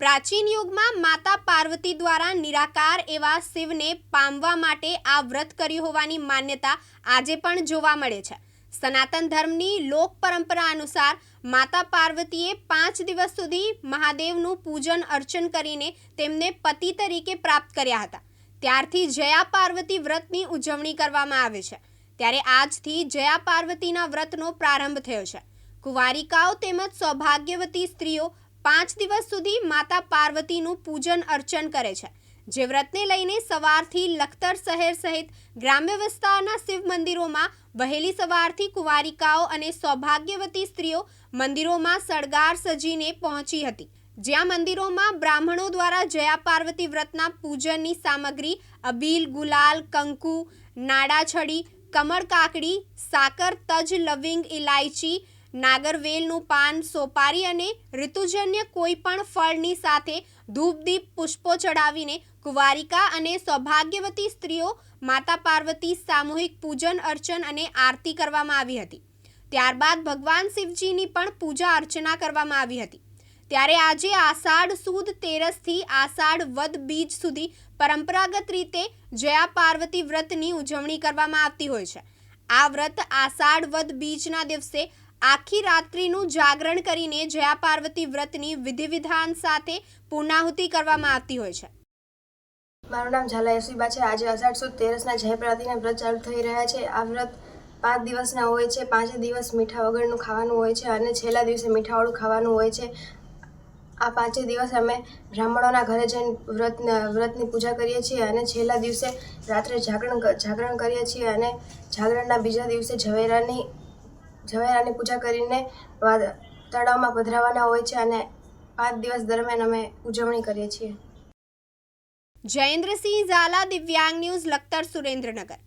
પ્રાચીન યુગમાં માતા પાર્વતી દ્વારા નિરાકાર એવા શિવને પામવા માટે આ વ્રત કર્યું હોવાની માન્યતા આજે પણ જોવા મળે છે. સનાતન ધર્મની લોક પરંપરા અનુસાર માતા પાર્વતીએ પાંચ દિવસ સુધી મહાદેવનું પૂજન અર્ચન કરીને તેમને પતિ તરીકે પ્રાપ્ત કર્યા હતા. ત્યારથી જયા પાર્વતી વ્રતની ઉજવણી કરવામાં આવે છે. ત્યારે આજથી જયા પાર્વતીના વ્રતનો પ્રારંભ થયો છે. કુંવારિકાઓ તેમજ સૌભાગ્યવતી સ્ત્રીઓ પાંચ દિવસ સુધી માતા પાર્વતીનું પૂજન અર્ચન કરે છે. જે વ્રતને લઈને સવારથી લખતર શહેર સહિત ગ્રામ્ય વિસ્તારના શિવ મંદિરોમાં વહેલી સવારથી કુંવારિકાઓ અને સૌભાગ્યવતી સ્ત્રીઓ મંદિરોમાં સળગાર સજીને પહોંચી હતી. જ્યાં મંદિરોમાં બ્રાહ્મણો દ્વારા જયા પાર્વતી વ્રતના પૂજનની સામગ્રી અબીલ, ગુલાલ, કંકુ, નાડાછડી, કમળ કાકડી, સાકર, તજ, લવિંગ ઇલાયચી નાગરવેલનું પાન સોપારી અને ઋતુજન્ય કોઈ પણ ફળની સાથે ધૂપદીપ, પુષ્પો ચડાવીને કુંવારિકા અને સૌભાગ્યવતી સ્ત્રીઓ માતા પાર્વતી સામૂહિક પૂજન, અર્ચન અને આરતી કરવામાં આવી હતી. ત્યારબાદ ભગવાન શિવજીની પણ પૂજા અર્ચના કરવામાં આવી હતી. ત્યારે આજે આષાઢ સુદ તેરસથી આષાઢ વદ બીજ સુધી પરંપરાગત રીતે જયા પાર્વતી વ્રતની ઉજવણી કરવામાં આવતી હોય છે. આ વ્રત આષાઢ વદ બીજના દિવસે આખી રાત્રિનું જાગરણ કરીને જયા પાર્વતી વ્રતની વિધિ વિધાન સાથે પૂર્ણાહુતિ કરવામાં આવતી હોય છે. મારું નામ ઝાલા યશવીબા છે. આજે અષાઢ તેરસના જયપ્રાતિના વ્રત ચાલુ થઈ રહ્યા છે. આ વ્રત પાંચ દિવસના હોય છે. પાંચે દિવસ મીઠા વગરનું ખાવાનું હોય છે અને છેલ્લા દિવસે મીઠાવાળું ખાવાનું હોય છે. આ પાંચે દિવસ અમે બ્રાહ્મણોના ઘરે જઈને વ્રત, વ્રતની પૂજા કરીએ છીએ અને છેલ્લા દિવસે રાત્રે જાગરણ જાગરણ કરીએ છીએ અને જાગરણના બીજા દિવસે ઝવેરાની ઝવેરાની પૂજા કરીને તળાવમાં પધરાવાના હોય છે અને પાંચ દિવસ દરમિયાન અમે ઉજવણી કરીએ છીએ. જયેન્દ્રસિંહ ઝાલા દિવ્યાંગ ન્યૂઝ લખતર સુરેન્દ્રનગર.